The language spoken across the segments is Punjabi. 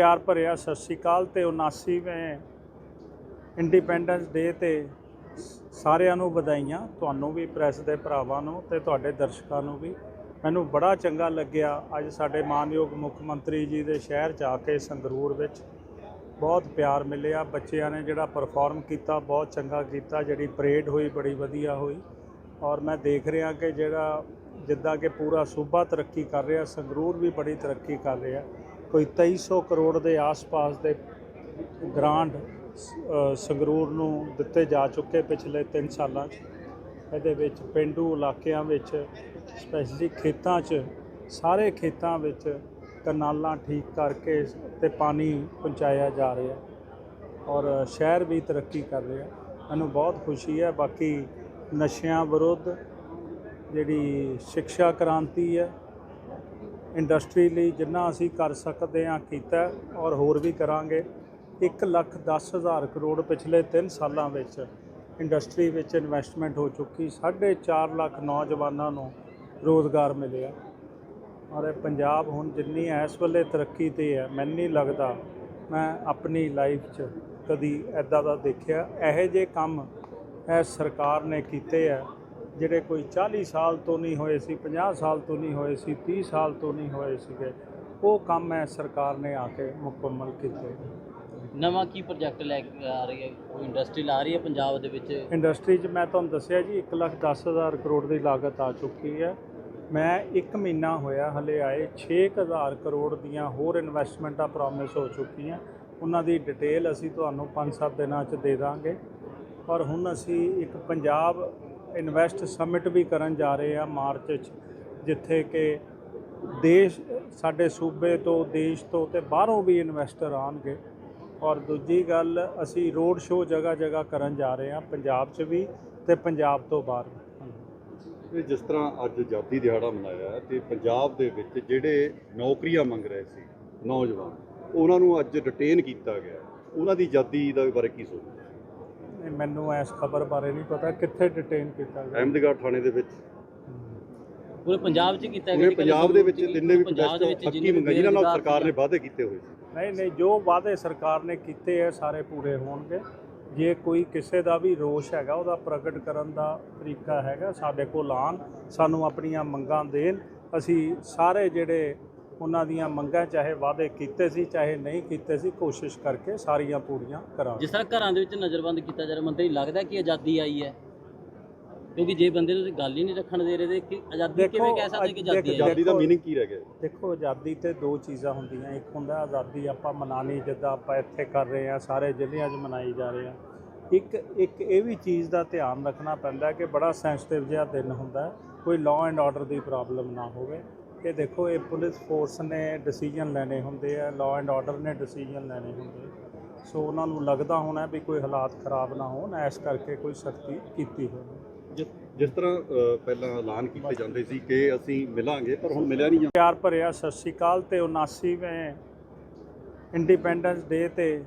ਪਿਆਰ ਭਰਿਆ ਸਤਿ ਸ਼੍ਰੀ ਅਕਾਲ ਤੇ 79ਵੇਂ ਇੰਡੀਪੈਂਡੈਂਸ ਡੇ ਤੇ ਸਾਰਿਆਂ ਨੂੰ ਵਧਾਈਆਂ। ਤੁਹਾਨੂੰ ਵੀ ਪ੍ਰੈਸ ਦੇ ਭਰਾਵਾਂ ਨੂੰ ਤੇ ਤੁਹਾਡੇ ਦਰਸ਼ਕਾਂ ਨੂੰ ਵੀ। ਮੈਨੂੰ ਬੜਾ ਚੰਗਾ ਲੱਗਿਆ ਅੱਜ ਸਾਡੇ ਮਾਨਯੋਗ ਮੁੱਖ ਮੰਤਰੀ ਜੀ ਦੇ ਸ਼ਹਿਰ ਚ ਆ ਕੇ ਸੰਗਰੂਰ ਵਿੱਚ। ਬਹੁਤ ਪਿਆਰ ਮਿਲਿਆ। ਬੱਚਿਆਂ ਨੇ ਜਿਹੜਾ ਪਰਫਾਰਮ ਕੀਤਾ, ਬਹੁਤ ਚੰਗਾ ਕੀਤਾ। ਜਿਹੜੀ ਪਰੇਡ ਹੋਈ, ਬੜੀ ਵਧੀਆ ਹੋਈ। ਔਰ ਮੈਂ ਦੇਖ ਰਿਹਾ ਕਿ ਜਿਹੜਾ ਜਿੱਦਾਂ ਕਿ ਪੂਰਾ ਸੂਬਾ ਤਰੱਕੀ ਕਰ ਰਿਹਾ, ਸੰਗਰੂਰ ਵੀ ਬੜੀ ਤਰੱਕੀ ਕਰ ਰਿਹਾ। ਕੋਈ 2300 ਕਰੋੜ ਦੇ ਆਸ-ਪਾਸ ਦੇ ਗ੍ਰਾਂਟ ਸੰਗਰੂਰ ਨੂੰ ਦਿੱਤੇ ਜਾ ਚੁੱਕੇ ਪਿਛਲੇ 3 ਸਾਲਾਂ 'ਚ। ਇਹਦੇ ਵਿੱਚ ਪਿੰਡੂ ਇਲਾਕਿਆਂ ਵਿੱਚ, ਸਪੈਸ਼ਲੀ ਖੇਤਾਂ 'ਚ, ਸਾਰੇ ਖੇਤਾਂ ਵਿੱਚ ਕਨਾਲਾਂ ਠੀਕ ਕਰਕੇ ਤੇ ਪਾਣੀ ਪਹੁੰਚਾਇਆ ਜਾ ਰਿਹਾ। ਔਰ ਸ਼ਹਿਰ ਵੀ ਤਰੱਕੀ ਕਰ ਰਿਹਾ। ਮੈਨੂੰ ਬਹੁਤ ਖੁਸ਼ੀ ਹੈ। ਬਾਕੀ ਨਸ਼ਿਆਂ ਵਿਰੁੱਧ ਜਿਹੜੀ ਸਿੱਖਿਆ ਕ੍ਰਾਂਤੀ ਹੈ ਇੰਡਸਟਰੀ ਲਈ ਜਿੰਨਾ ਅਸੀਂ ਕਰ ਸਕਦੇ ਹਾਂ ਕੀਤਾ ਔਰ ਹੋਰ ਵੀ ਕਰਾਂਗੇ। 1 ਲੱਖ 10 ਹਜ਼ਾਰ ਕਰੋੜ ਪਿਛਲੇ 3 ਸਾਲਾਂ ਵਿੱਚ ਇੰਡਸਟਰੀ ਵਿੱਚ ਇਨਵੈਸਟਮੈਂਟ ਹੋ ਚੁੱਕੀ 4.5 ਲੱਖ ਨੌਜਵਾਨਾਂ ਨੂੰ ਰੋਜ਼ਗਾਰ ਮਿਲਿਆ। ਔਰ ਇਹ ਪੰਜਾਬ ਹੁਣ ਜਿੰਨੀ ਇਸ ਵੇਲੇ ਤਰੱਕੀ ਤੇ ਹੈ, ਮੈਨੂੰ ਨਹੀਂ ਲੱਗਦਾ ਮੈਂ ਆਪਣੀ ਲਾਈਫ 'ਚ ਕਦੀ ਐਦਾਂ ਦਾ ਦੇਖਿਆ। ਇਹੋ ਜਿਹੇ ਕੰਮ ਇਹ ਸਰਕਾਰ ਨੇ ਕੀਤੇ ਆ ਜਿਹੜੇ ਕੋਈ 40 ਸਾਲ ਤੋਂ ਨਹੀਂ ਹੋਏ ਸੀ 50 ਸਾਲ ਤੋਂ ਨਹੀਂ ਹੋਏ ਸੀ 30 ਸਾਲ ਤੋਂ ਨਹੀਂ ਹੋਏ ਸੀਗੇ ਉਹ ਕੰਮ ਹੈ ਸਰਕਾਰ ਨੇ ਆ ਕੇ ਮੁਕੰਮਲ ਕੀਤੇ। ਨਵਾਂ ਕੀ ਪ੍ਰੋਜੈਕਟ ਲੈ ਕੇ ਆ ਰਹੀ ਹੈ? ਕੋਈ ਇੰਡਸਟਰੀ ਲਾ ਰਹੀ ਹੈ ਪੰਜਾਬ ਦੇ ਵਿੱਚ? ਇੰਡਸਟਰੀ 'ਚ ਮੈਂ ਤੁਹਾਨੂੰ ਦੱਸਿਆ ਜੀ 1 ਲੱਖ 10 ਹਜ਼ਾਰ ਕਰੋੜ ਦੀ ਲਾਗਤ ਆ ਚੁੱਕੀ ਹੈ। ਮੈਂ 1 ਮਹੀਨਾ ਹੋਇਆ ਹਲੇ ਆਏ 6000 ਕਰੋੜ ਦੀਆਂ ਹੋਰ ਇਨਵੈਸਟਮੈਂਟਾਂ ਪ੍ਰੋਮਿਸ ਹੋ ਚੁੱਕੀਆਂ ਉਹਨਾਂ ਦੀ ਡਿਟੇਲ ਅਸੀਂ ਤੁਹਾਨੂੰ 5-7 ਦਿਨਾਂ 'ਚ ਦੇ ਦਾਂਗੇ। ਔਰ ਹੁਣ ਅਸੀਂ ਇੱਕ ਪੰਜਾਬ ਇਨਵੈਸਟ ਸਮਿਟ ਵੀ ਕਰਨ ਜਾ ਰਹੇ ਆ ਮਾਰਚ 'ਚ ਜਿੱਥੇ ਕਿ ਦੇਸ਼, ਸਾਡੇ ਸੂਬੇ ਤੋਂ, ਦੇਸ਼ ਤੋਂ ਤੇ ਬਾਹਰੋਂ ਵੀ ਇਨਵੈਸਟਰ ਆਣਗੇ ਔਰ ਦੂਜੀ ਗੱਲ, ਅਸੀਂ ਰੋਡ ਸ਼ੋਅ ਜਗ੍ਹਾ ਜਗ੍ਹਾ ਕਰਨ ਜਾ ਰਹੇ ਹਾਂ, ਪੰਜਾਬ 'ਚ ਵੀ ਤੇ ਪੰਜਾਬ ਤੋਂ ਬਾਹਰ ਵੀ। ਜਿਸ ਤਰ੍ਹਾਂ ਅੱਜ ਆਜ਼ਾਦੀ ਦਿਹਾੜਾ ਮਨਾਇਆ ਹੈ ਤੇ ਪੰਜਾਬ ਦੇ ਵਿੱਚ ਜਿਹੜੇ ਨੌਕਰੀਆਂ ਮੰਗ ਰਹੇ ਸੀ ਨੌਜਵਾਨ, ਉਹਨਾਂ ਨੂੰ ਅੱਜ ਡਿਟੇਨ ਕੀਤਾ ਗਿਆ। ਉਹਨਾਂ ਦੀ ਆਜ਼ਾਦੀ ਦਾ ਬਾਰੇ ਕੀ ਸੋਚਦੇ ਇਹ ਮੈਨੂੰ ਇਸ ਖਬਰ ਬਾਰੇ ਨਹੀਂ ਪਤਾ ਕਿੱਥੇ ਡਿਟੇਨ ਕੀਤਾ ਗਿਆ। ਅਹਿਮਦਗੜ੍ਹ ਥਾਣੇ ਦੇ ਵਿੱਚ। ਪੂਰੇ ਪੰਜਾਬ 'ਚ ਕੀਤਾ ਪੂਰੇ ਕੱਲ੍ਹ ਪੰਜਾਬ ਦੇ ਵਿੱਚ ਜਿੰਨੇ ਵੀ ਪ੍ਰੋਜੈਕਟ ਹੱਕੀ ਵੀ ਮੰਗਾ ਜਿਨ੍ਹਾਂ ਨਾਲ ਸਰਕਾਰ ਨੇ। ਵਾਅਦੇ ਕੀਤੇ ਹੋਏ ਸੀ। ਨਹੀਂ ਨਹੀਂ ਜੋ ਵਾਅਦੇ ਸਰਕਾਰ ਨੇ ਕੀਤੇ ਹੈ ਸਾਰੇ ਪੂਰੇ ਹੋਣਗੇ। ਜੇ ਕੋਈ ਕਿਸੇ ਦਾ ਵੀ ਰੋਸ਼ ਹੈਗਾ ਉਹਦਾ ਪ੍ਰਗਟ ਕਰਨ ਦਾ ਤਰੀਕਾ ਹੈਗਾ ਸਾਡੇ ਕੋਲ ਆਉਣ ਸਾਨੂੰ ਆਪਣੀਆਂ ਮੰਗਾਂ ਦੇਣ। ਅਸੀਂ ਸਾਰੇ ਜਿਹੜੇ ਉਹਨਾਂ ਦੀਆਂ ਮੰਗਾਂ ਚਾਹੇ ਵਾਅਦੇ ਕੀਤੇ ਸੀ ਚਾਹੇ ਨਹੀਂ ਕੀਤੇ ਸੀ ਕੋਸ਼ਿਸ਼ ਕਰਕੇ ਸਾਰੀਆਂ ਪੂਰੀਆਂ ਕਰਾਂਗੇ। ਜਿਸ ਤਰ੍ਹਾਂ ਘਰਾਂ ਦੇ ਵਿੱਚ ਨਜ਼ਰਬੰਦ ਕੀਤਾ ਜਾ ਰਿਹਾ ਮੰਤਰੀ ਲੱਗਦਾ ਕਿ ਆਜ਼ਾਦੀ ਆਈ ਹੈ? ਕਿਉਂਕਿ ਜੇ ਬੰਦੇ ਨੂੰ ਤੁਸੀਂ ਗੱਲ ਹੀ ਨਹੀਂ ਰੱਖਣ ਦੇ ਰਹੇ ਤੇ ਕਿ ਆਜ਼ਾਦੀ ਦੇਖੋ, ਕਿਵੇਂ ਕਹਿ ਸਕਦੇ ਕਿ ਆਜ਼ਾਦੀ ਦੇਖੋ, ਆਈ ਆਜ਼ਾਦੀ ਦਾ ਮੀਨਿੰਗ ਕੀ ਰਹਿ ਗਿਆ? ਦੇਖੋ ਆਜ਼ਾਦੀ ਤੇ ਦੋ ਚੀਜ਼ਾਂ ਹੁੰਦੀਆਂ। ਇੱਕ ਹੁੰਦਾ ਆਜ਼ਾਦੀ ਆਪਾਂ ਮਨਾਣੀ ਜਿੱਦਾਂ ਆਪਾਂ ਇੱਥੇ ਕਰ ਰਹੇ ਹਾਂ ਸਾਰੇ ਜ਼ਿਲ੍ਹਿਆਂ 'ਚ ਮਨਾਈ ਜਾ ਰਹੇ ਆ ਇੱਕ ਇੱਕ ਇਹ ਵੀ ਚੀਜ਼ ਦਾ ਧਿਆਨ ਰੱਖਣਾ ਪੈਂਦਾ ਕਿ ਬੜਾ ਸੈਂਸਿਟਿਵ ਜਿਹਾ ਦਿਨ ਹੁੰਦਾ ਹੈ, ਕੋਈ ਲਾਅ ਐਂਡ ਆਰਡਰ ਦੀ ਪ੍ਰੋਬਲਮ ਨਾ ਹੋਵੇ। ਕਿ ਦੇਖੋ ਇਹ ਪੁਲਿਸ ਫੋਰਸ ਨੇ ਡਿਸੀਜਨ ਲੈਣੇ ਹੁੰਦੇ ਆ ਲਾਅ ਐਂਡ ਆਰਡਰ ਨੇ ਡਿਸੀਜਨ ਲੈਣੇ ਹੁੰਦੇ। ਸੋ ਉਹਨਾਂ ਨੂੰ ਲੱਗਦਾ ਹੋਣਾ ਵੀ ਕੋਈ ਹਾਲਾਤ ਖਰਾਬ ਨਾ ਹੋਣ ਇਸ ਕਰਕੇ ਕੋਈ ਸਖਤੀ ਕੀਤੀ ਹੋਵੇ। ਜਿਸ ਤਰ੍ਹਾਂ ਪਹਿਲਾਂ ਐਲਾਨ ਕੀਤੇ ਜਾਂਦੇ ਸੀ ਕਿ ਅਸੀਂ ਮਿਲਾਂਗੇ ਪਰ ਹੁਣ ਮਿਲਿਆ ਨਹੀਂ। ਪਿਆਰ ਭਰਿਆ ਸਤਿ ਸ਼੍ਰੀ ਅਕਾਲ ਤੇ 79ਵੇਂ ਇੰਡੀਪੈਂਡੈਂਸ ਡੇ ਤੇ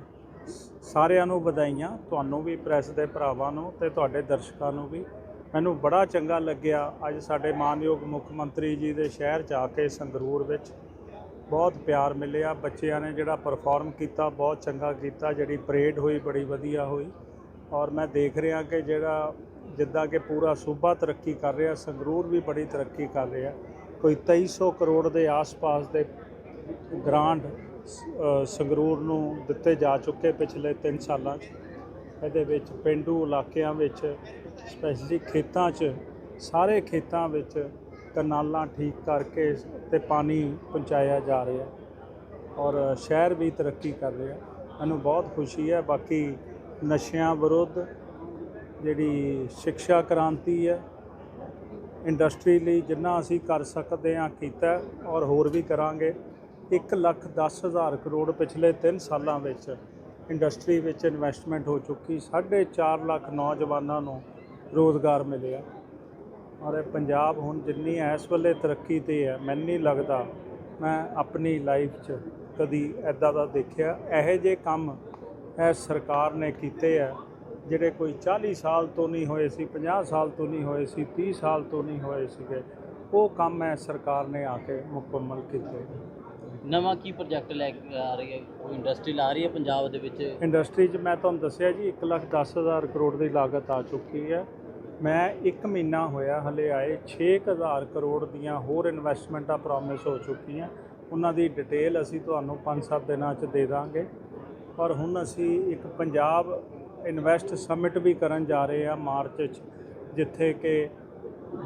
ਸਾਰਿਆਂ ਨੂੰ ਵਧਾਈਆਂ। ਤੁਹਾਨੂੰ ਵੀ ਪ੍ਰੈਸ ਦੇ ਭਰਾਵਾਂ ਨੂੰ ਤੇ ਤੁਹਾਡੇ ਦਰਸ਼ਕਾਂ ਨੂੰ ਵੀ। ਮੈਨੂੰ ਬੜਾ ਚੰਗਾ ਲੱਗਿਆ ਅੱਜ ਸਾਡੇ ਮਾਨਯੋਗ ਮੁੱਖ ਮੰਤਰੀ ਜੀ ਦੇ ਸ਼ਹਿਰ ਚ ਆ ਕੇ ਸੰਗਰੂਰ ਵਿੱਚ। ਬਹੁਤ ਪਿਆਰ ਮਿਲਿਆ, ਬੱਚਿਆਂ ਨੇ ਜਿਹੜਾ ਪਰਫਾਰਮ ਕੀਤਾ, ਬਹੁਤ ਚੰਗਾ ਕੀਤਾ, ਜਿਹੜੀ ਪਰੇਡ ਹੋਈ, ਬੜੀ ਵਧੀਆ ਹੋਈ। ਔਰ ਮੈਂ ਦੇਖ ਰਿਹਾ ਕਿ ਜਿਹੜਾ ਜਿੱਦਾਂ ਕਿ ਪੂਰਾ ਸੂਬਾ ਤਰੱਕੀ ਕਰ ਰਿਹਾ, ਸੰਗਰੂਰ ਵੀ ਬੜੀ ਤਰੱਕੀ ਕਰ ਰਿਹਾ। ਕੋਈ 2300 ਕਰੋੜ ਦੇ ਆਸ-ਪਾਸ ਦੇ ਗ੍ਰਾਂਟ ਸੰਗਰੂਰ ਨੂੰ ਦਿੱਤੇ ਜਾ ਚੁੱਕੇ ਪਿਛਲੇ 3 ਸਾਲਾਂ 'ਚ। ਇਹਦੇ ਵਿੱਚ ਪਿੰਡੂ ਇਲਾਕਿਆਂ ਵਿੱਚ ਸਪੈਸ਼ਲੀ ਖੇਤਾਂ 'ਚ, ਸਾਰੇ ਖੇਤਾਂ ਵਿੱਚ ਕਨਾਲਾਂ ਠੀਕ ਕਰਕੇ ਤੇ ਪਾਣੀ ਪਹੁੰਚਾਇਆ ਜਾ ਰਿਹਾ ਔਰ ਸ਼ਹਿਰ ਵੀ ਤਰੱਕੀ ਕਰ ਰਿਹਾ ਮੈਨੂੰ ਬਹੁਤ ਖੁਸ਼ੀ ਹੈ, ਬਾਕੀ ਨਸ਼ਿਆਂ ਵਿਰੁੱਧ ਜਿਹੜੀ ਸਿੱਖਿਆ ਕ੍ਰਾਂਤੀ ਹੈ ਇੰਡਸਟਰੀ ਲਈ ਜਿੰਨਾ ਅਸੀਂ ਕਰ ਸਕਦੇ ਹਾਂ, ਕੀਤਾ ਔਰ ਹੋਰ ਵੀ ਕਰਾਂਗੇ। 1 ਲੱਖ 10 ਹਜ਼ਾਰ ਕਰੋੜ ਪਿਛਲੇ 3 ਸਾਲਾਂ ਵਿੱਚ ਇੰਡਸਟਰੀ ਵਿੱਚ ਇਨਵੈਸਟਮੈਂਟ ਹੋ ਚੁੱਕੀ 4.5 ਲੱਖ ਨੌਜਵਾਨਾਂ ਨੂੰ ਰੋਜ਼ਗਾਰ ਮਿਲਿਆ। ਔਰ ਇਹ ਪੰਜਾਬ ਹੁਣ ਜਿੰਨੀ ਇਸ ਵੇਲੇ ਤਰੱਕੀ ਤੇ ਹੈ, ਮੈਨੂੰ ਨਹੀਂ ਲੱਗਦਾ ਮੈਂ ਆਪਣੀ ਲਾਈਫ 'ਚ ਕਦੀ ਐਦਾਂ ਦਾ ਦੇਖਿਆ। ਇਹੋ ਜਿਹੇ ਕੰਮ ਇਹ ਸਰਕਾਰ ਨੇ ਕੀਤੇ ਆ, ਜਿਹੜੇ ਕੋਈ 40 ਸਾਲ ਤੋਂ ਨਹੀਂ ਹੋਏ ਸੀ 50 ਸਾਲ ਤੋਂ ਨਹੀਂ ਹੋਏ ਸੀ 30 ਸਾਲ ਤੋਂ ਨਹੀਂ ਹੋਏ ਸੀਗੇ, ਉਹ ਕੰਮ ਹੈ ਸਰਕਾਰ ਨੇ ਆ ਕੇ ਮੁਕੰਮਲ ਕੀਤੇ। ਨਵਾਂ ਕੀ ਪ੍ਰੋਜੈਕਟ ਲੈ ਕੇ ਆ ਰਹੀ ਹੈ? ਕੋਈ ਇੰਡਸਟਰੀ ਲਾ ਰਹੀ ਹੈ ਪੰਜਾਬ ਦੇ ਵਿੱਚ? ਇੰਡਸਟਰੀ 'ਚ ਮੈਂ ਤੁਹਾਨੂੰ ਦੱਸਿਆ ਜੀ 1 ਲੱਖ 10 ਹਜ਼ਾਰ ਕਰੋੜ ਦੀ ਲਾਗਤ ਆ ਚੁੱਕੀ ਹੈ। ਮੈਂ 1 ਮਹੀਨਾ ਹੋਇਆ, ਹਲੇ ਆਏ 6000 ਕਰੋੜ ਦੀਆਂ ਹੋਰ ਇਨਵੈਸਟਮੈਂਟਾਂ ਪ੍ਰੋਮਿਸ ਹੋ ਚੁੱਕੀਆਂ। ਉਹਨਾਂ ਦੀ ਡਿਟੇਲ ਅਸੀਂ ਤੁਹਾਨੂੰ 5-7 ਦਿਨਾਂ 'ਚ ਦੇ ਦਾਂਗੇ। ਪਰ ਹੁਣ ਅਸੀਂ ਇੱਕ ਪੰਜਾਬ ਇਨਵੈਸਟ ਸਮਿਟ ਵੀ ਕਰਨ ਜਾ ਰਹੇ ਹਾਂ ਮਾਰਚ 'ਚ, ਜਿੱਥੇ ਕਿ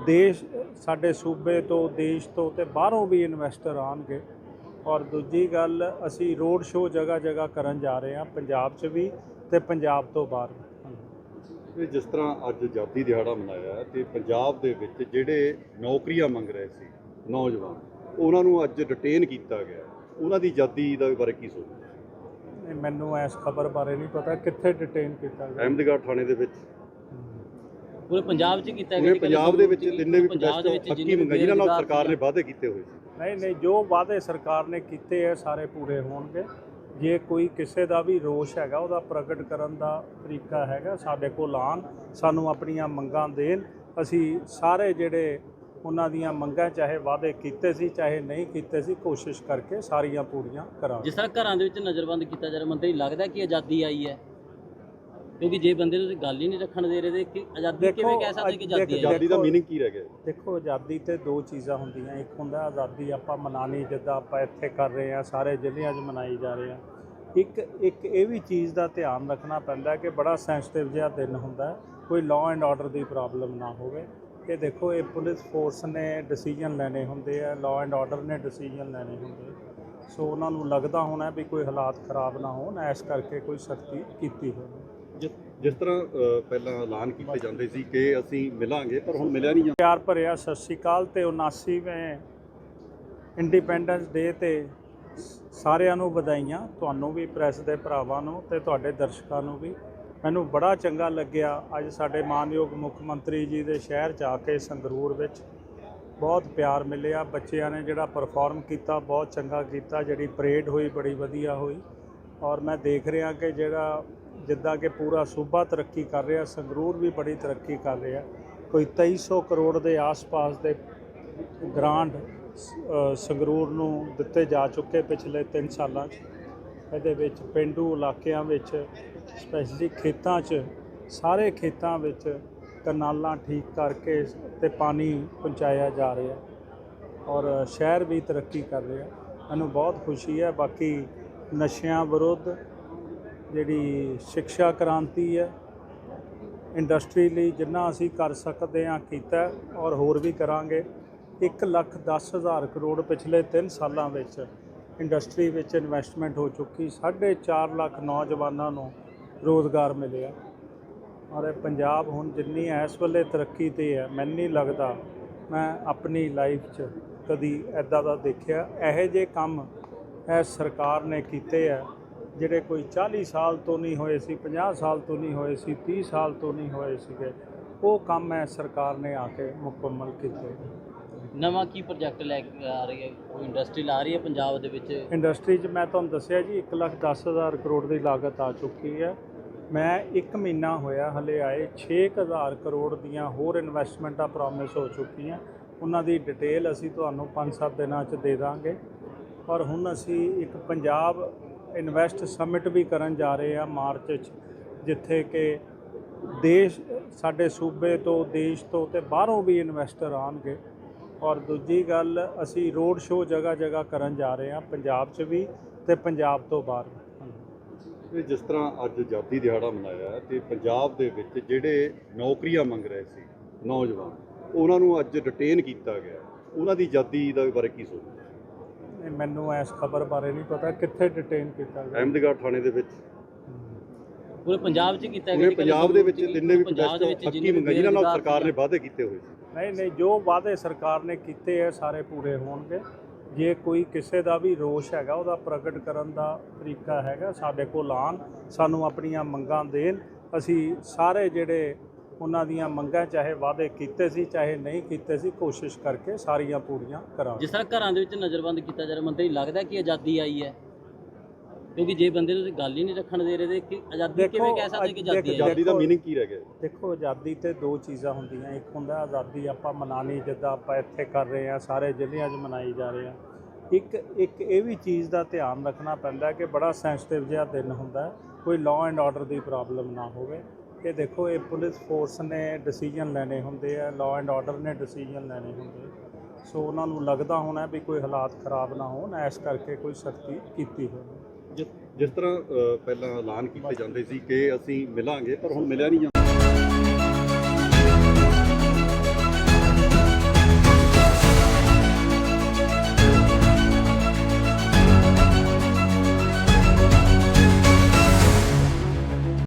ਦੇਸ਼, ਸਾਡੇ ਸੂਬੇ ਤੋਂ, ਦੇਸ਼ ਤੋਂ ਤੇ ਬਾਹਰੋਂ ਵੀ ਇਨਵੈਸਟਰ ਆਉਣਗੇ। ਔਰ ਦੂਜੀ ਗੱਲ ਅਸੀਂ ਰੋਡ ਸ਼ੋਅ ਜਗ੍ਹਾ ਜਗ੍ਹਾ ਕਰਨ ਜਾ ਰਹੇ ਹਾਂ ਪੰਜਾਬ 'ਚ ਵੀ ਤੇ ਪੰਜਾਬ ਤੋਂ ਬਾਹਰ ਵੀ। ਇਹ ਜਿਸ ਤਰ੍ਹਾਂ ਅੱਜ ਆਜ਼ਾਦੀ ਦਿਹਾੜਾ ਮਨਾਇਆ ਹੈ ਤੇ ਪੰਜਾਬ ਦੇ ਵਿੱਚ ਜਿਹੜੇ ਨੌਕਰੀਆਂ ਮੰਗ ਰਹੇ ਸੀ ਨੌਜਵਾਨ ਉਹਨਾਂ ਨੂੰ ਅੱਜ ਡਿਟੇਨ ਕੀਤਾ ਗਿਆ ਉਹਨਾਂ ਦੀ ਆਜ਼ਾਦੀ ਦਾ ਬਾਰੇ ਕੀ ਸੋਚਦੇ ਨਹੀਂ, ਮੈਨੂੰ ਇਸ ਖਬਰ ਬਾਰੇ ਨਹੀਂ ਪਤਾ ਕਿੱਥੇ ਡਿਟੇਨ ਕੀਤਾ ਗਿਆ। ਅਹਿਮਦਗੜ੍ਹ ਥਾਣੇ ਦੇ ਵਿੱਚ। ਪੂਰੇ ਪੰਜਾਬ 'ਚ ਕੀਤਾ ਪੂਰੇ ਜੀ, ਪੰਜਾਬ ਦੇ ਵਿੱਚ ਜਿੰਨੇ ਵੀ ਪੰਜਾਬ ਦੇ ਵਿੱਚ ਪ੍ਰੋਜੈਕਟ ਜਿੰਨੇ ਹੱਕੀ ਮੰਗਾਈ ਜਿਨ੍ਹਾਂ ਨਾਲ ਸਰਕਾਰ ਨੇ ਵਾਅਦੇ ਕੀਤੇ ਹੋਏ ਸੀ। ਨਹੀਂ ਨਹੀਂ ਜੋ ਵਾਅਦੇ ਸਰਕਾਰ ਨੇ ਕੀਤੇ ਹੈ ਸਾਰੇ ਪੂਰੇ ਹੋਣਗੇ। ਜੇ ਕੋਈ ਕਿਸੇ ਦਾ ਵੀ ਰੋਸ਼ ਹੈਗਾ ਉਹਦਾ ਪ੍ਰਗਟ ਕਰਨ ਦਾ ਤਰੀਕਾ ਹੈਗਾ ਸਾਡੇ ਕੋਲ ਆਉਣ ਸਾਨੂੰ ਆਪਣੀਆਂ ਮੰਗਾਂ ਦੇਣ। ਅਸੀਂ ਸਾਰੇ ਜਿਹੜੇ ਉਹਨਾਂ ਦੀਆਂ ਮੰਗਾਂ ਚਾਹੇ ਵਾਅਦੇ ਕੀਤੇ ਸੀ ਚਾਹੇ ਨਹੀਂ ਕੀਤੇ ਸੀ ਕੋਸ਼ਿਸ਼ ਕਰਕੇ ਸਾਰੀਆਂ ਪੂਰੀਆਂ ਕਰਾਂਗੇ। ਜਿਸ ਤਰ੍ਹਾਂ ਘਰਾਂ ਦੇ ਵਿੱਚ ਨਜ਼ਰਬੰਦ ਕੀਤਾ ਜਾ ਰਿਹਾ ਮੰਤਰੀ ਲੱਗਦਾ ਕਿ ਆਜ਼ਾਦੀ ਆਈ ਹੈ? ਕਿਉਂਕਿ ਜੇ ਬੰਦੇ ਤੁਸੀਂ ਗੱਲ ਹੀ ਨਹੀਂ ਰੱਖਣ ਦੇ ਰਹੇ ਤੇ ਕਿ ਆਜ਼ਾਦੀ ਦੇਖੋ, ਕਿਵੇਂ ਕਹਿ ਸਕਦੇ ਕਿ ਆਜ਼ਾਦੀ ਹੈ? ਆਜ਼ਾਦੀ ਦਾ ਮੀਨਿੰਗ ਕੀ ਰਹਿ ਗਿਆ? ਦੇਖੋ ਆਜ਼ਾਦੀ ਤੇ ਦੋ ਚੀਜ਼ਾਂ ਹੁੰਦੀਆਂ ਇੱਕ ਹੁੰਦਾ ਆਜ਼ਾਦੀ ਆਪਾਂ ਮਨਾਣੀ ਜਿੱਦਾਂ ਆਪਾਂ ਇੱਥੇ ਕਰ ਰਹੇ ਹਾਂ ਸਾਰੇ ਜ਼ਿਲ੍ਹਿਆਂ 'ਚ ਮਨਾਈ ਜਾ ਰਹੇ ਆ ਇੱਕ ਇੱਕ ਇਹ ਵੀ ਚੀਜ਼ ਦਾ ਧਿਆਨ ਰੱਖਣਾ ਪੈਂਦਾ ਕਿ ਬੜਾ ਸੈਂਸਿਟਿਵ ਜਿਹਾ ਦਿਨ ਹੁੰਦਾ ਹੈ, ਕੋਈ ਲਾਅ ਐਂਡ ਆਰਡਰ ਦੀ ਪ੍ਰੋਬਲਮ ਨਾ ਹੋਵੇ। ਇਹ ਦੇਖੋ ਇਹ ਪੁਲਿਸ ਫੋਰਸ ਨੇ ਡਿਸੀਜਨ ਲੈਣੇ ਹੁੰਦੇ ਆ ਲਾਅ ਐਂਡ ਆਰਡਰ ਨੇ ਡਿਸੀਜਨ ਲੈਣੇ ਹੁੰਦੇ। ਸੋ ਉਹਨਾਂ ਨੂੰ ਲੱਗਦਾ ਹੋਣਾ ਵੀ ਕੋਈ ਹਾਲਾਤ ਖਰਾਬ ਨਾ ਹੋਣ ਇਸ ਕਰਕੇ ਕੋਈ ਸਖਤੀ ਕੀਤੀ ਹੋਵੇ। ਜਿਸ ਜਿਸ ਤਰ੍ਹਾਂ ਪਹਿਲਾਂ ਐਲਾਨ ਕੀਤੇ ਜਾਂਦੇ ਸੀ ਕਿ ਅਸੀਂ ਮਿਲਾਂਗੇ, ਪਰ ਹੁਣ ਮਿਲਿਆ ਨਹੀਂ ਪਿਆਰ ਭਰਿਆ, ਸਤਿ ਸ਼੍ਰੀ ਅਕਾਲ ਤੇ 79ਵੇਂ ਇੰਡੀਪੈਂਡੈਂਸ ਡੇ ਤੇ ਸਾਰਿਆਂ ਨੂੰ ਵਧਾਈਆਂ। ਤੁਹਾਨੂੰ ਵੀ, ਪ੍ਰੈਸ ਦੇ ਭਰਾਵਾਂ ਨੂੰ ਤੇ ਤੁਹਾਡੇ ਦਰਸ਼ਕਾਂ ਨੂੰ ਵੀ। ਮੈਨੂੰ ਬੜਾ ਚੰਗਾ ਲੱਗਿਆ ਅੱਜ ਸਾਡੇ ਮਾਨਯੋਗ ਮੁੱਖ ਮੰਤਰੀ ਜੀ ਦੇ ਸ਼ਹਿਰ ਜਾ ਕੇ ਸੰਗਰੂਰ ਵਿੱਚ। ਬਹੁਤ ਪਿਆਰ ਮਿਲਿਆ। ਬੱਚਿਆਂ ਨੇ ਜਿਹੜਾ ਪਰਫਾਰਮ ਕੀਤਾ, ਬਹੁਤ ਚੰਗਾ ਕੀਤਾ। ਜਿਹੜੀ ਪਰੇਡ ਹੋਈ, ਬੜੀ ਵਧੀਆ ਹੋਈ। ਔਰ ਮੈਂ ਦੇਖ ਰਿਹਾ ਕਿ ਜਿਹੜਾ ਜਿੱਦਾਂ ਕਿ ਪੂਰਾ ਸੂਬਾ ਤਰੱਕੀ ਕਰ ਰਿਹਾ, ਸੰਗਰੂਰ ਵੀ ਬੜੀ ਤਰੱਕੀ ਕਰ ਰਿਹਾ। ਕੋਈ 2300 ਕਰੋੜ ਦੇ ਆਸ-ਪਾਸ ਦੇ ਗ੍ਰਾਂਟ ਸੰਗਰੂਰ ਨੂੰ ਦਿੱਤੇ ਜਾ ਚੁੱਕੇ ਪਿਛਲੇ 3 ਸਾਲਾਂ 'ਚ। ਇਹਦੇ ਵਿੱਚ ਪਿੰਡੂ ਇਲਾਕਿਆਂ ਵਿੱਚ ਸਪੈਸ਼ਲੀ ਖੇਤਾਂ 'ਚ, ਸਾਰੇ ਖੇਤਾਂ ਵਿੱਚ ਕਨਾਲਾਂ ਠੀਕ ਕਰਕੇ ਤੇ ਪਾਣੀ ਪਹੁੰਚਾਇਆ ਜਾ ਰਿਹਾ। ਔਰ ਸ਼ਹਿਰ ਵੀ ਤਰੱਕੀ ਕਰ ਰਿਹਾ। ਮੈਨੂੰ ਬਹੁਤ ਖੁਸ਼ੀ ਹੈ, ਬਾਕੀ ਨਸ਼ਿਆਂ ਵਿਰੁੱਧ ਜਿਹੜੀ ਸਿੱਖਿਆ ਕ੍ਰਾਂਤੀ ਹੈ, ਇੰਡਸਟਰੀ ਲਈ ਜਿੰਨਾ ਅਸੀਂ ਕਰ ਸਕਦੇ ਹਾਂ, ਕੀਤਾ ਔਰ ਹੋਰ ਵੀ ਕਰਾਂਗੇ। 1 ਲੱਖ 10 ਹਜ਼ਾਰ ਕਰੋੜ ਪਿਛਲੇ 3 ਸਾਲਾਂ ਵਿੱਚ ਇੰਡਸਟਰੀ ਵਿੱਚ ਇਨਵੈਸਟਮੈਂਟ ਹੋ ਚੁੱਕੀ 4.5 ਲੱਖ ਨੌਜਵਾਨਾਂ ਨੂੰ ਰੋਜ਼ਗਾਰ ਮਿਲਿਆ। ਔਰ ਪੰਜਾਬ ਹੁਣ ਜਿੰਨੀ ਇਸ ਵੇਲੇ ਤਰੱਕੀ ਤੇ ਹੈ, ਮੈਨੂੰ ਨਹੀਂ ਲੱਗਦਾ ਮੈਂ ਆਪਣੀ ਲਾਈਫ 'ਚ ਕਦੀ ਐਦਾਂ ਦਾ ਦੇਖਿਆ। ਇਹੋ ਜਿਹੇ ਕੰਮ ਇਹ ਸਰਕਾਰ ਨੇ ਕੀਤੇ ਆ ਜਿਹੜੇ ਕੋਈ 40 ਸਾਲ ਤੋਂ ਨਹੀਂ ਹੋਏ ਸੀ 50 ਸਾਲ ਤੋਂ ਨਹੀਂ ਹੋਏ ਸੀ 30 ਸਾਲ ਤੋਂ ਨਹੀਂ ਹੋਏ ਸੀਗੇ ਉਹ ਕੰਮ ਹੈ ਸਰਕਾਰ ਨੇ ਆ ਕੇ ਮੁਕੰਮਲ ਕੀਤੇ। ਨਵਾਂ ਕੀ ਪ੍ਰੋਜੈਕਟ ਲੈ ਕੇ ਆ ਰਹੀ ਹੈ? ਕੋਈ ਇੰਡਸਟਰੀ ਲਾ ਰਹੀ ਹੈ ਪੰਜਾਬ ਦੇ ਵਿੱਚ? ਇੰਡਸਟਰੀ 'ਚ ਮੈਂ ਤੁਹਾਨੂੰ ਦੱਸਿਆ ਜੀ 1 ਲੱਖ 10 ਹਜ਼ਾਰ ਕਰੋੜ ਦੀ ਲਾਗਤ ਆ ਚੁੱਕੀ ਹੈ। ਮੈਂ 1 ਮਹੀਨਾ ਹੋਇਆ ਹਲੇ ਆਏ 6000 ਕਰੋੜ ਦੀਆਂ ਹੋਰ ਇਨਵੈਸਟਮੈਂਟਾਂ ਪ੍ਰੋਮਿਸ ਹੋ ਚੁੱਕੀਆਂ। ਉਹਨਾਂ ਦੀ ਡਿਟੇਲ ਅਸੀਂ ਤੁਹਾਨੂੰ 5-7 ਦਿਨਾਂ 'ਚ ਦੇ ਦਾਂਗੇ। ਪਰ ਹੁਣ ਅਸੀਂ ਇੱਕ ਪੰਜਾਬ ਇਨਵੈਸਟ ਸਮਿਟ ਵੀ ਕਰਨ ਜਾ ਰਹੇ ਹਾਂ ਮਾਰਚ 'ਚ, ਜਿੱਥੇ ਕਿ ਦੇਸ਼, ਸਾਡੇ ਸੂਬੇ ਤੋਂ, ਦੇਸ਼ ਤੋਂ ਤੇ ਬਾਹਰੋਂ ਵੀ ਇਨਵੈਸਟਰ ਆਉਣਗੇ। ਔਰ ਦੂਜੀ ਗੱਲ, ਅਸੀਂ ਰੋਡ ਸ਼ੋਅ ਜਗ੍ਹਾ ਜਗ੍ਹਾ ਕਰਨ ਜਾ ਰਹੇ ਹਾਂ ਪੰਜਾਬ 'ਚ ਵੀ ਤੇ ਪੰਜਾਬ ਤੋਂ ਬਾਹਰ ਵੀ। ਜਿਸ ਤਰ੍ਹਾਂ ਅੱਜ ਆਜ਼ਾਦੀ ਦਿਹਾੜਾ ਮਨਾਇਆ ਹੈ ਤੇ ਪੰਜਾਬ ਦੇ ਵਿੱਚ ਜਿਹੜੇ ਨੌਕਰੀਆਂ ਮੰਗ ਰਹੇ ਸੀ ਨੌਜਵਾਨ, ਉਹਨਾਂ ਨੂੰ ਅੱਜ ਡਿਟੇਨ ਕੀਤਾ ਗਿਆ। ਉਹਨਾਂ ਦੀ ਆਜ਼ਾਦੀ ਦਾ ਬਾਰੇ ਕੀ ਸੋਚਦੇ ਨਹੀਂ, ਮੈਨੂੰ ਇਸ ਖਬਰ ਬਾਰੇ ਨਹੀਂ ਪਤਾ ਕਿੱਥੇ ਡਿਟੇਨ ਕੀਤਾ ਗਿਆ। ਅਹਿਮਦਗੜ੍ਹ ਥਾਣੇ ਦੇ ਵਿੱਚ। ਪੂਰੇ ਪੰਜਾਬ 'ਚ ਕੀਤਾ ਪੂਰੇ ਪੰਜਾਬ ਦੇ ਵਿੱਚ ਜਿੰਨੇ ਵੀ ਪ੍ਰੋਜੈਕਟ ਹੱਕੀ ਮੰਗਾਈ ਜਿਨ੍ਹਾਂ ਨਾਲ ਸਰਕਾਰ ਨੇ ਵਾਅਦੇ ਕੀਤੇ ਹੋਏ ਸੀ। ਨਹੀਂ ਨਹੀਂ ਜੋ ਵਾਅਦੇ ਸਰਕਾਰ ਨੇ ਕੀਤੇ ਹੈ ਸਾਰੇ ਪੂਰੇ ਹੋਣਗੇ। ਜੇ ਕੋਈ ਕਿਸੇ ਦਾ ਵੀ ਰੋਸ਼ ਹੈਗਾ ਉਹਦਾ ਪ੍ਰਗਟ ਕਰਨ ਦਾ ਤਰੀਕਾ ਹੈਗਾ ਸਾਡੇ ਕੋਲ ਆਉਣ ਸਾਨੂੰ ਆਪਣੀਆਂ ਮੰਗਾਂ ਦੇਣ। ਅਸੀਂ ਸਾਰੇ ਜਿਹੜੇ ਉਹਨਾਂ ਦੀਆਂ ਮੰਗਾਂ ਚਾਹੇ ਵਾਅਦੇ ਕੀਤੇ ਸੀ ਚਾਹੇ ਨਹੀਂ ਕੀਤੇ ਸੀ ਕੋਸ਼ਿਸ਼ ਕਰਕੇ ਸਾਰੀਆਂ ਪੂਰੀਆਂ ਕਰਾਂਗੇ। ਜਿਸ ਤਰ੍ਹਾਂ ਘਰਾਂ ਦੇ ਵਿੱਚ ਨਜ਼ਰਬੰਦ ਕੀਤਾ ਜਾ ਰਿਹਾ ਮੰਤਰੀ ਲੱਗਦਾ ਕਿ ਆਜ਼ਾਦੀ ਆਈ ਹੈ? ਕਿਉਂਕਿ ਜੇ ਬੰਦੇ ਤੁਸੀਂ ਗੱਲ ਹੀ ਨਹੀਂ ਰੱਖਣ ਦੇ ਰਹੇ ਤੇ ਕਿ ਆਜ਼ਾਦੀ ਦੇਖੋ, ਕਿਵੇਂ ਕਹਿ ਸਕਦੇ ਕਿ ਆਜ਼ਾਦੀ ਆਈ ਹੈ? ਆਜ਼ਾਦੀ ਦਾ ਮੀਨਿੰਗ ਕੀ ਰਹਿ ਗਿਆ? ਦੇਖੋ ਆਜ਼ਾਦੀ ਤੇ ਦੋ ਚੀਜ਼ਾਂ ਹੁੰਦੀਆਂ ਇੱਕ ਹੁੰਦਾ ਆਜ਼ਾਦੀ ਆਪਾਂ ਮਨਾਣੀ ਜਿੱਦਾਂ ਆਪਾਂ ਇੱਥੇ ਕਰ ਰਹੇ ਹਾਂ ਸਾਰੇ ਜ਼ਿਲ੍ਹਿਆਂ 'ਚ ਮਨਾਈ ਜਾ ਰਹੇ ਆ ਇੱਕ ਇੱਕ ਇਹ ਵੀ ਚੀਜ਼ ਦਾ ਧਿਆਨ ਰੱਖਣਾ ਪੈਂਦਾ ਕਿ ਬੜਾ ਸੈਂਸਿਟਿਵ ਜਿਹਾ ਦਿਨ ਹੁੰਦਾ ਕੋਈ ਲਾਅ ਐਂਡ ਆਰਡਰ ਦੀ ਪ੍ਰੋਬਲਮ ਨਾ ਹੋਵੇ। ਇਹ ਦੇਖੋ ਇਹ ਪੁਲਿਸ ਫੋਰਸ ਨੇ ਡਿਸੀਜਨ ਲੈਣੇ ਹੁੰਦੇ ਆ ਲਾਅ ਐਂਡ ਆਰਡਰ ਨੇ ਡਿਸੀਜਨ ਲੈਣੇ ਹੁੰਦੇ ਸੋ ਉਹਨਾਂ ਨੂੰ ਲੱਗਦਾ ਹੋਣਾ ਵੀ ਕੋਈ ਹਾਲਾਤ ਖਰਾਬ ਨਾ ਹੋਣ ਇਸ ਕਰਕੇ ਕੋਈ ਸਖਤੀ ਕੀਤੀ ਹੋਵੇ। ਜਿਸ ਜਿਸ ਤਰ੍ਹਾਂ ਅ, ਪਹਿਲਾਂ ਐਲਾਨ ਕੀਤੇ ਜਾਂਦੇ ਸੀ ਕਿ ਅਸੀਂ ਮਿਲਾਂਗੇ ਪਰ ਹੁਣ ਮਿਲਿਆ ਨਹੀਂ ਜਾਂਦਾ